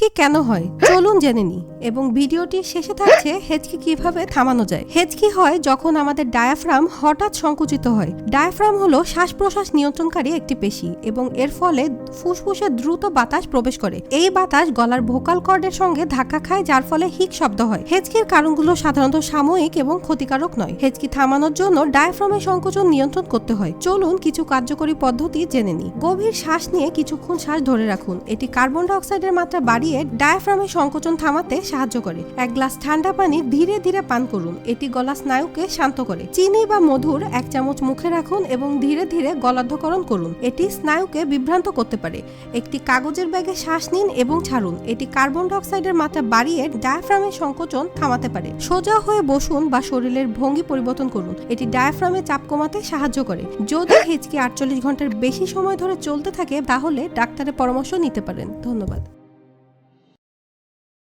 হেঁচকি কেন হয়? চলুন জেনে নি এবং ভিডিওটির শেষে থাকছে হেঁচকি কীভাবে থামানো যায়। হেঁচকি হয় যখন আমাদের ডায়াফ্রাম হঠাৎ সংকুচিত হয়। ডায়াফ্রাম হলো শ্বাস প্রশ্বাস নিয়ন্ত্রণকারী একটি পেশি এবং এর ফলে ফুসফুসে দ্রুত বাতাস প্রবেশ করে। এই বাতাস গলার ভোকাল কর্ডের সঙ্গে ধাক্কা খায়, যার ফলে হিক শব্দ হয়। হেঁচকির কারণগুলো সাধারণত সাময়িক এবং ক্ষতিকারক নয়। হেঁচকি থামানোর জন্য ডায়াফ্রামের সংকোচন নিয়ন্ত্রণ করতে হয়। চলুন কিছু কার্যকরী পদ্ধতি জেনে নিই। গভীর শ্বাস নিয়ে কিছুক্ষণ শ্বাস ধরে রাখুন। এটি কার্বন ডাইঅক্সাইডের মাত্রা বাড়িয়ে ডায়াফ্রামের সংকোচন থামাতে সাহায্য করে। এক গ্লাস ঠান্ডা পানি ধীরে ধীরে পান করুন। এটি গলা স্নায়ুকে শান্ত করে। চিনি বা মধুর এক চামচ মুখে রাখুন এবং ধীরে ধীরে গলাধ্যকরণ করুন। এটি স্নায়ুকে বিভ্রান্ত করতে পারে। একটি কাগজের ব্যাগে শ্বাস নিন এবং ছাড়ুন। এটি কার্বন ডাইঅক্সাইডের মাত্রা বাড়িয়ে ডায়াফ্রামের সংকোচন থামাতে পারে। সোজা হয়ে বসুন বা শরীরের ভঙ্গি পরিবর্তন করুন। এটি ডায়াফ্রামে চাপ কমাতে সাহায্য করে। যদি হিচকি আটচল্লিশ ঘণ্টার বেশি সময় ধরে চলতে থাকে, তাহলে ডাক্তারের পরামর্শ নিতে পারেন। ধন্যবাদ।